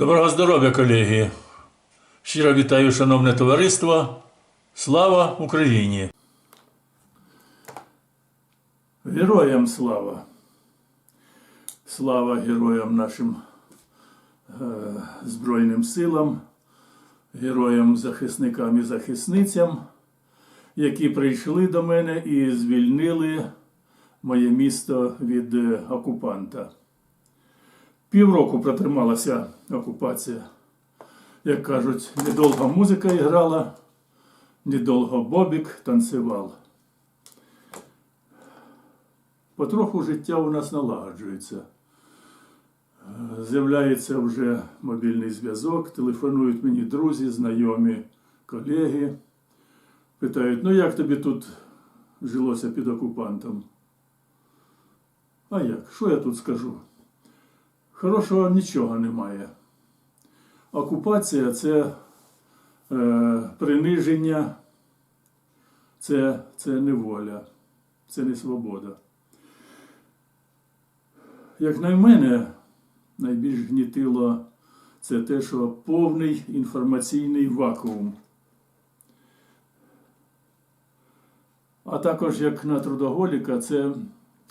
Доброго здоров'я, колеги! Щиро вітаю, шановне товариство. Слава Україні! Героям слава! Слава героям нашим е, Збройним силам, героям захисникам і захисницям, які прийшли до мене і звільнили моє місто від е, окупанта. Півроку протрималася окупація. Як кажуть, недовго музика грала, недовго Бобік танцював. Потроху життя у нас налагоджується. З'являється вже мобільний зв'язок, телефонують мені друзі, знайомі, колеги. Питають, ну як тобі тут жилося під окупантом? А як? Що я тут скажу? Хорошого нічого немає. Окупація це е, приниження, це, це неволя, це не свобода. Як на мене, найбільш гнітило це те, що повний інформаційний вакуум. А також як на трудоголіка, це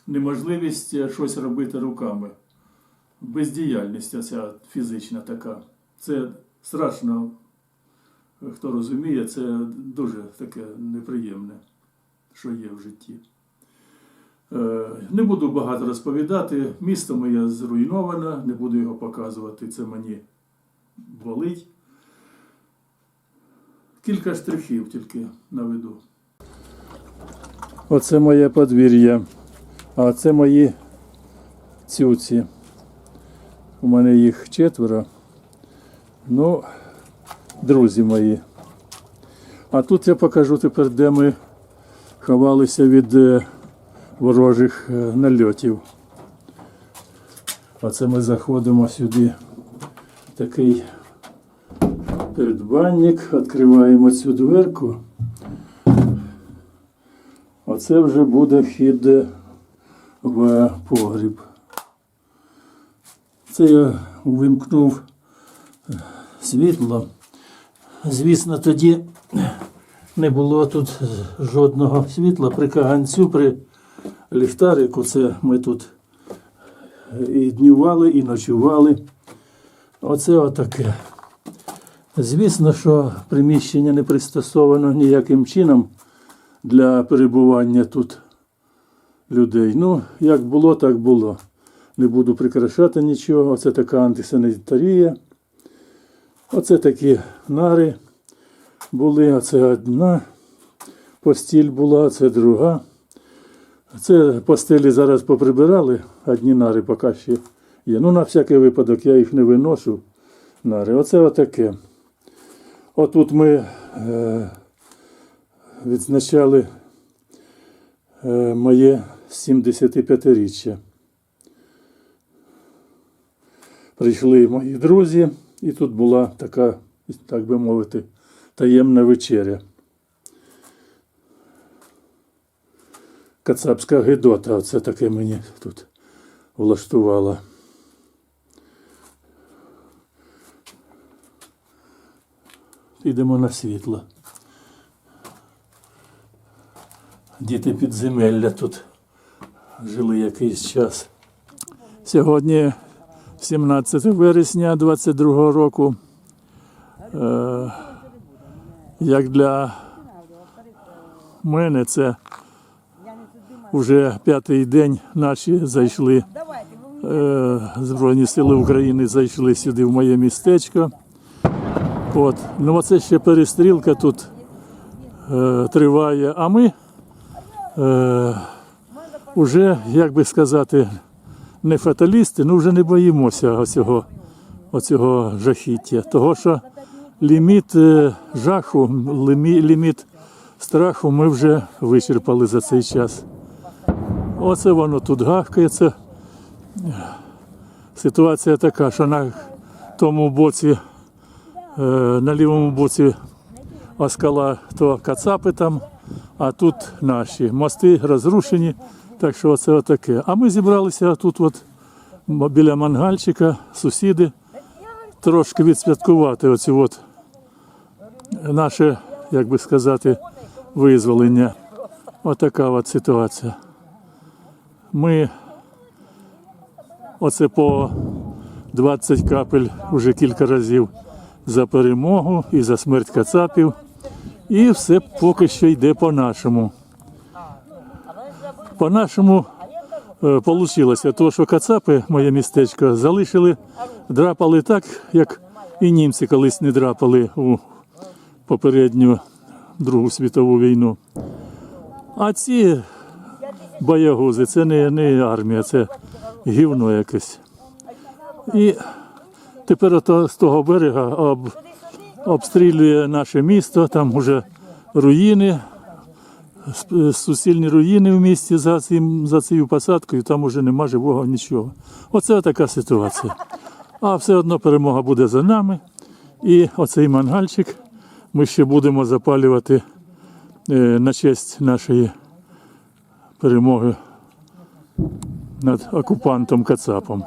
неможливість щось робити руками бездіяльність оця фізична така. Це страшно, хто розуміє, це дуже таке неприємне, що є в житті. Е, Не буду багато розповідати. Місто моє зруйноване, не буду його показувати, це мені болить. Кілька штрихів тільки наведу. Оце моє подвір'я, а це мої цюці. У мене їх четверо. Ну, друзі мої. А тут я покажу тепер, де ми ховалися від е, ворожих е, нальотів. Оце ми заходимо сюди. Такий передбанник, відкриваємо цю дверку. Оце вже буде вхід е, в погріб. Це я вимкнув світло. Звісно, тоді не було тут жодного світла. При каганцю, при ліхтарику, це ми тут і днювали, і ночували. Оце отаке. Звісно, що приміщення не пристосовано ніяким чином для перебування тут людей. Ну, як було, так було. Не буду прикрашати нічого. Оце така антисанітарія. Оце такі нари були. Оце одна постіль була, це друга. Це постелі зараз поприбирали, одні нари поки ще є. Ну, на всякий випадок я їх не виношу. Нари. Оце отаке. Отут ми е, відзначали е, моє 75-річчя. Прийшли мої друзі, і тут була така, так би мовити, таємна вечеря. Кацапська гидота, оце таке мені тут влаштувала. Підемо на світло. Діти підземелля тут жили якийсь час. Сьогодні 17 вересня 22 року. Е, як для мене це вже п'ятий день наші зайшли. Е, Збройні сили України зайшли сюди в моє містечко. От. Ну оце ще перестрілка тут е, триває, а ми е, вже, як би сказати, не фаталісти, ну вже не боїмося оцього, оцього жахіття. Того, що ліміт е, жаху, ліміт страху ми вже вичерпали за цей час. Оце воно тут гавкає. Це ситуація така, що на тому боці, е, на лівому боці оскала то кацапи там, а тут наші мости розрушені. Так що це отаке. А ми зібралися тут, от біля мангальчика, сусіди. трошки відсвяткувати оці от наше, як би сказати, визволення. Отака от ситуація. Ми оце по 20 капель вже кілька разів за перемогу і за смерть кацапів. І все поки що йде по-нашому. По-нашому е, получилося, то, що кацапи, моє містечко, залишили, драпали так, як і німці колись не драпали у попередню Другу світову війну. А ці боягузи це не, не армія, це гівно якесь. І тепер ото з того берега об, обстрілює наше місто, там вже руїни, суцільні руїни в місті за, цим, за цією посадкою, там уже нема живого нічого. Оце така ситуація. А все одно перемога буде за нами. І оцей мангальчик ми ще будемо запалювати е, на честь нашої перемоги над окупантом Кацапом.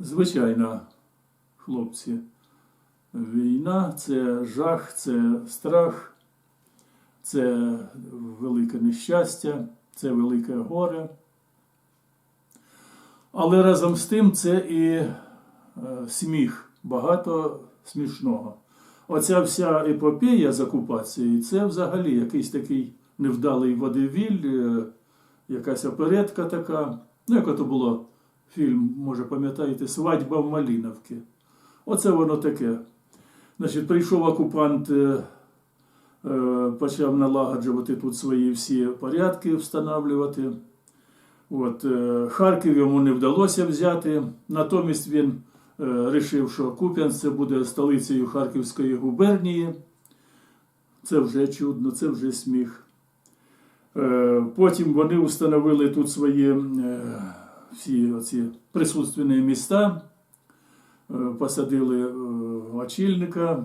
Звичайно, хлопці, війна це жах, це страх, це велике нещастя, це велике горе. Але разом з тим це і е, сміх, багато смішного. Оця вся епопея з окупацією це взагалі якийсь такий невдалий водевіль, е, якась оперетка така. Ну, як ото було фільм, може пам'ятаєте, Свадьба в Маліновці. Оце воно таке. Значить, прийшов окупант, е, е, почав налагоджувати тут свої всі порядки, встановлювати. От, е, Харків йому не вдалося взяти. Натомість він е, рішив, що Куп'янськ буде столицею Харківської губернії. Це вже чудно, це вже сміх. Потім вони встановили тут свої всі оці присутственні міста, посадили е, очільника е,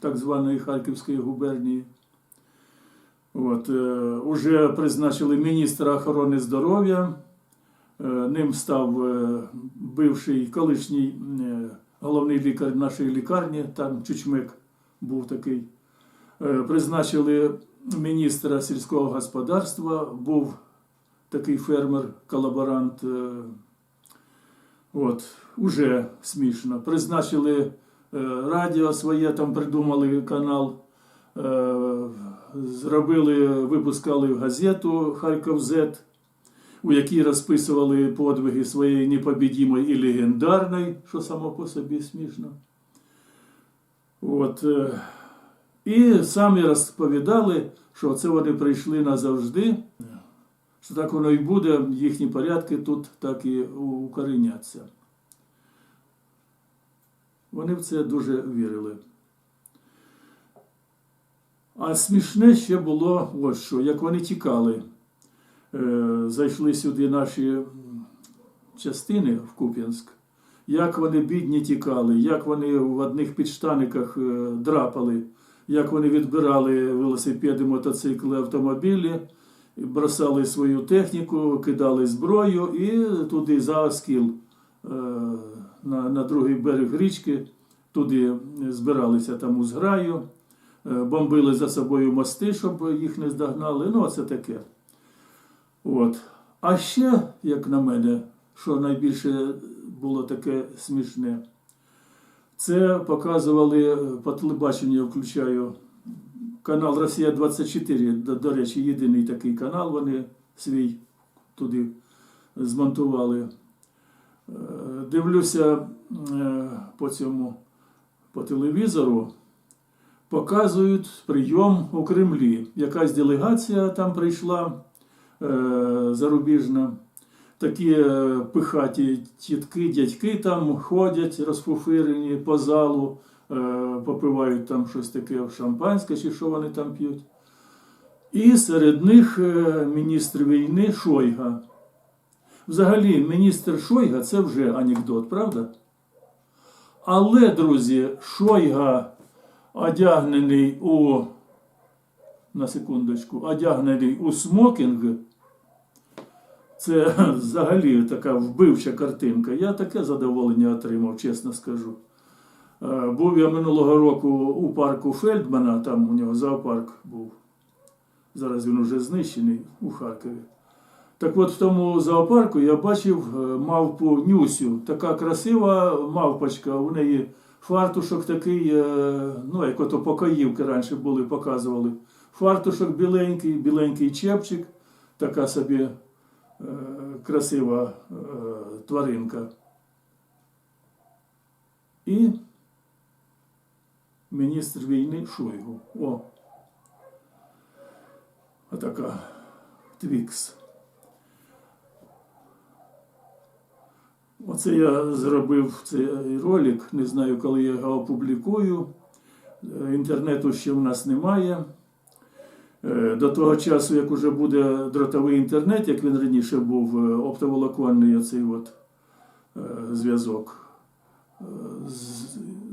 так званої Харківської губернії. От, е, уже призначили міністра охорони здоров'я. Е, Ним став е, бивший колишній е, головний лікар нашої лікарні, там Чучмек був такий. Е, Призначили міністра сільського господарства, був такий фермер-колаборант. е, От, уже смішно. Призначили е, радіо своє, там придумали канал, е, зробили, випускали газету Харків Зет, у якій розписували подвиги своєї непобідімої і легендарної, що само по собі смішно. От, е, і самі розповідали, що це вони прийшли назавжди, що так воно і буде, їхні порядки тут так і укореняться. Вони в це дуже вірили. А смішне ще було ось що, як вони тікали. Е, зайшли сюди наші частини в Куп'янськ, як вони бідні тікали, як вони в одних підштаниках е, драпали, як вони відбирали велосипеди, мотоцикли, автомобілі, бросали свою техніку, кидали зброю і туди за Оскіл, е, на, на другий берег річки, туди збиралися там у зграю, е, бомбили за собою мости, щоб їх не здогнали. Ну, це таке. От. А ще, як на мене, що найбільше було таке смішне, це показували по телебаченню, включаю канал Росія 24, до, до речі, єдиний такий канал, вони свій туди змонтували. Е, Дивлюся е, по цьому по телевізору, показують прийом у Кремлі. Якась делегація там прийшла е, зарубіжна. Такі пихаті тітки, дядьки там ходять розфуфирені по залу, попивають там щось таке шампанське, чи що вони там п'ють. І серед них е, міністр війни Шойга. Взагалі, міністр Шойга це вже анекдот, правда? Але, друзі, Шойга одягнений у на секундочку, одягнений у смокінг. Це взагалі така вбивча картинка. Я таке задоволення отримав, чесно скажу. Е, Був я минулого року у парку Фельдмана, там у нього зоопарк був. Зараз він уже знищений у Харкові. Так от в тому зоопарку я бачив е, мавпу Нюсю. Така красива мавпочка. У неї фартушок такий, е, ну, як ото покоївки раніше були, показували. Фартушок біленький, біленький чепчик, така собі е, красива е, тваринка. І міністр війни Шойгу. О. Отака Твікс. Оце я зробив цей ролик, не знаю, коли я його опублікую. Е, Інтернету ще в нас немає. Е, До того часу, як уже буде дротовий інтернет, як він раніше був, е, оптоволоконний оцей от зв'язок.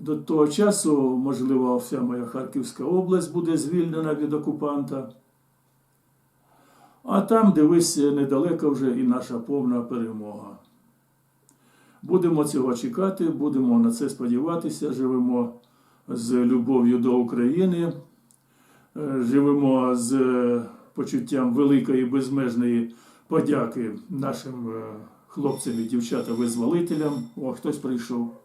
До того часу, можливо, вся моя Харківська область буде звільнена від окупанта. А там, дивись, недалеко вже і наша повна перемога. Будемо цього чекати, будемо на це сподіватися, живемо з любов'ю до України, е, живемо з почуттям великої безмежної подяки нашим е, хлопцям і дівчатам-визволителям. О, хтось прийшов.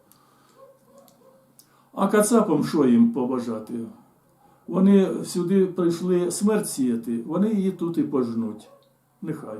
А кацапам що їм побажати? Вони сюди прийшли смерть сіяти, вони її тут і пожнуть. Нехай.